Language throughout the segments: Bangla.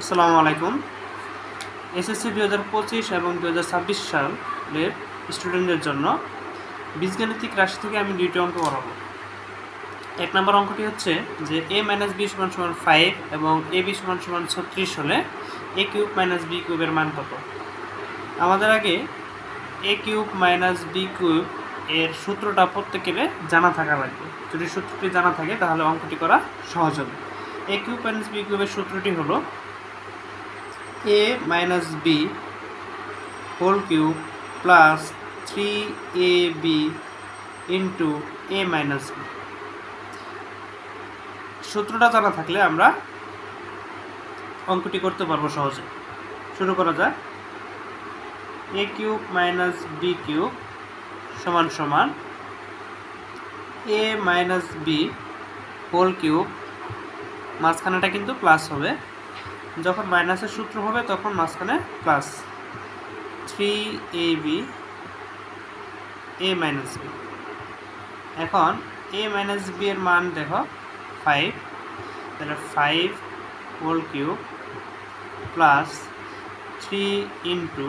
আসসালামু আলাইকুম। এসএসসি দু হাজার পঁচিশ এবং দু হাজার ছাব্বিশ সালের স্টুডেন্টদের জন্য বীজগাণিতিক রাশি থেকে আমি দুইটি অঙ্ক করাবো। এক নম্বর অঙ্কটি হচ্ছে যে এ মাইনাস বি সমান সমান ফাইভ এবং এ বি সমান সমান ছত্রিশ হলে এ কিউব মাইনাস বি কিউবের মান কত? আমাদের আগে A cube minus B cube এর সূত্রটা প্রত্যেকের জানা থাকা লাগবে। যদি সূত্রটি জানা থাকে তাহলে অঙ্কটি করা সহজ হবে। এ কিউব মাইনাস বি কিউবের সূত্রটি হলো A minus B whole cube plus three A B into A minus সূত্রটা জানা থাকলে আমরা অঙ্কটি করতে পারব সহজে। শুরু করা যাক। A cube minus B cube সমান সমান A minus B whole cube মাঝখানেটা কিন্তু প্লাস হবে। যখন মাইনাসের সূত্র হবে তখন মাঝখানে plus three A B A minus B এখন এ মাইনাস বি এর মান দেখো ফাইভ তাহলে five whole cube plus three into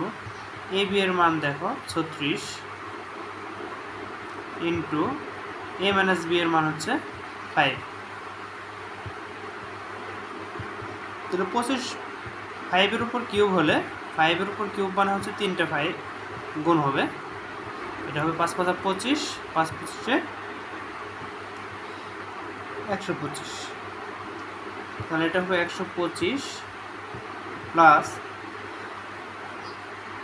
A B এর মান দেখো, ছত্রিশ ইন্টু এ মাইনাস বি এর মান হচ্ছে ফাইভ তাহলে পঁচিশ ফাইভের উপর কিউব হলে ফাইভের উপর কিউব মানে হচ্ছে তিনটে ফাইভ গুণ হবে। এটা হবে পাঁচ পাঁচা পঁচিশ, পাঁচ পঁচিশে একশো পঁচিশ। তাহলে এটা হবে একশো পঁচিশ প্লাস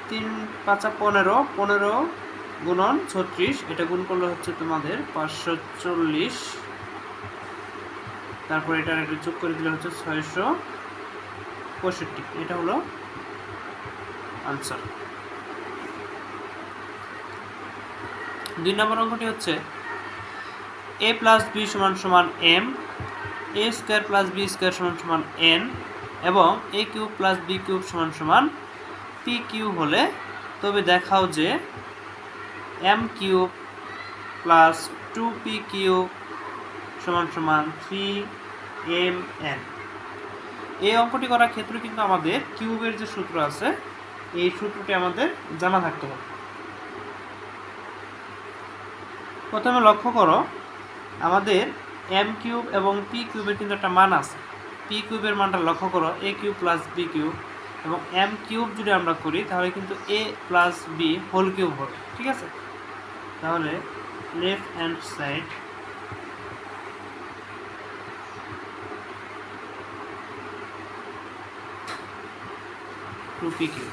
তিন পাঁচা পনেরো পনেরো গুণন ছত্রিশ, এটা গুণ করলে হচ্ছে তোমাদের পাঁচশো চল্লিশ। তারপর এটার একটা যোগ করে দিলে হচ্ছে ছয়শো পঁয়ষট্টি। এটা হলো আনসার দুই নম্বর অঙ্কটি হচ্ছে এ প্লাস বি সমান সমান M A square plus B square সমান সমান এন এবং A cube plus B cube সমান সমান পি কিউ হলে তবে দেখাও যে M cube plus two P cube সমান সমান থ্রি এম এন এই অঙ্কটি করার ক্ষেত্রে কিন্তু আমাদের কিউবের যে সূত্র আছে, এই সূত্রটি আমাদের জানা থাকতে হবে। প্রথমে লক্ষ্য করো, আমাদের এম কিউব এবং পি কিউবের কিন্তু একটা মান আছে। পি কিউবের মানটা লক্ষ্য করো A cube plus B cube এবং এম কিউব যদি আমরা করি, তাহলে কিন্তু A plus B whole cube হবে, ঠিক আছে? তাহলে left hand side two P Q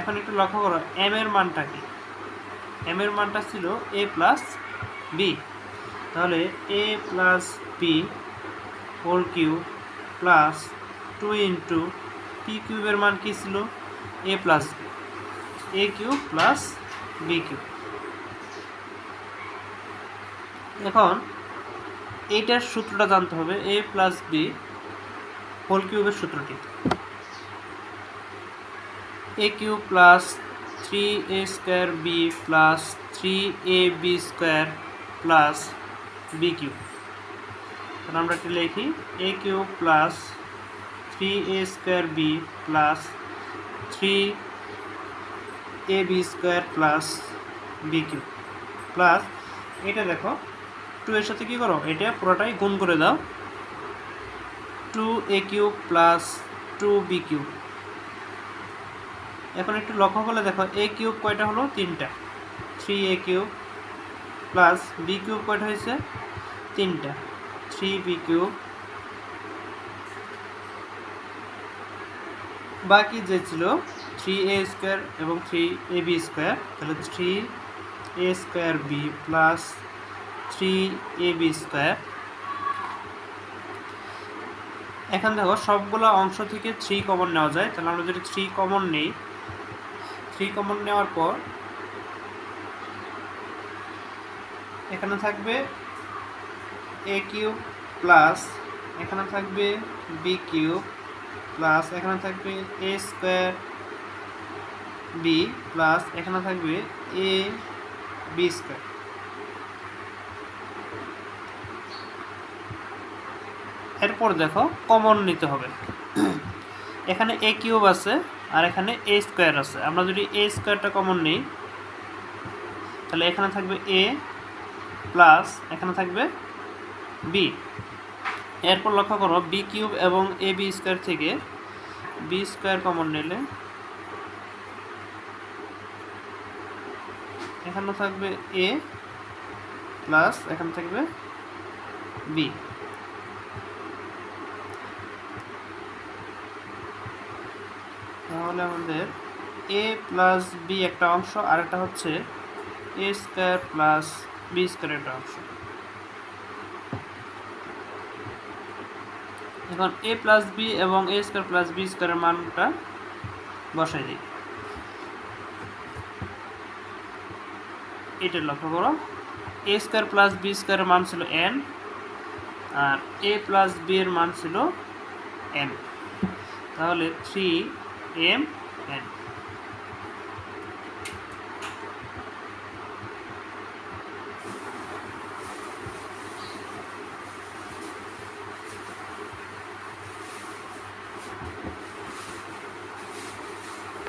এখন একটু লক্ষ্য করো এম এর মানটা কি? এম এর মানটা ছিল এ প্লাস বি তাহলে A plus B whole Q plus two into P কিউবের মান কী ছিল? A plus B A cube plus B cube এখন এইটার সূত্রটা জানতে হবে এ প্লাস বি হোল কিউবের সূত্রটি। A cube plus three A square B plus three A B square plus B cube তাহলে আমরা এটি লিখি A cube plus three A square B plus three A B square plus B cube plus এটা দেখো টু এর সাথে কী করো? এটা পুরোটাই গুণ করে দাও। Two A cube plus two B cube এখন একটু লক্ষ্য করলে দেখো এ কিউব কয়টা হলো? তিনটা। Three A cube plus B cube কয়টা হয়েছে? তিনটা। থ্রি বি কিউব বাকি যে ছিল থ্রি এ স্কোয়ার এবং থ্রি এ বি স্কোয়ার তাহলে three A square B plus three A B square এখন দেখো, সবগুলো অংশ থেকে থ্রি কমন নেওয়া যায়, তাহলে আমরা যদি থ্রি কমন নেই থ্রি কমন নেওয়ার পর এখানে থাকবে এ কিউব প্লাস এখানে থাকবে বি কিউব প্লাস এখানে থাকবে এ স্কোয়ার বি প্লাস এখানে থাকবে এ বি স্কোয়ার এরপর দেখো কমন নিতে হবে। এখানে এ কিউব আছে আর এখানে এ স্কোয়ার আছে। আমরা যদি এ স্কোয়ারটা কমন নিই, তাহলে এখানে থাকবে এ প্লাস এখানে থাকবে বি এরপর লক্ষ্য করো বি কিউব এবং এ বি স্কোয়ার থেকে বি স্কোয়ার কমন নিলে এখানে থাকবে এ প্লাস এখানে থাকবে বি তাহলে আমাদের এ প্লাস বি একটা অংশ আর একটা হচ্ছে A square plus B square একটা অংশ। এখন এ প্লাস বি এবং এ স্কোয়ার প্লাস বি স্কোয়ারের মানটা বসাই দিই। এটা লক্ষ্য করো। এ স্কোয়ার প্লাস বি স্কোয়ারের মান ছিল এন আর এ প্লাস বি এর মান ছিল এম তাহলে থ্রি এম এন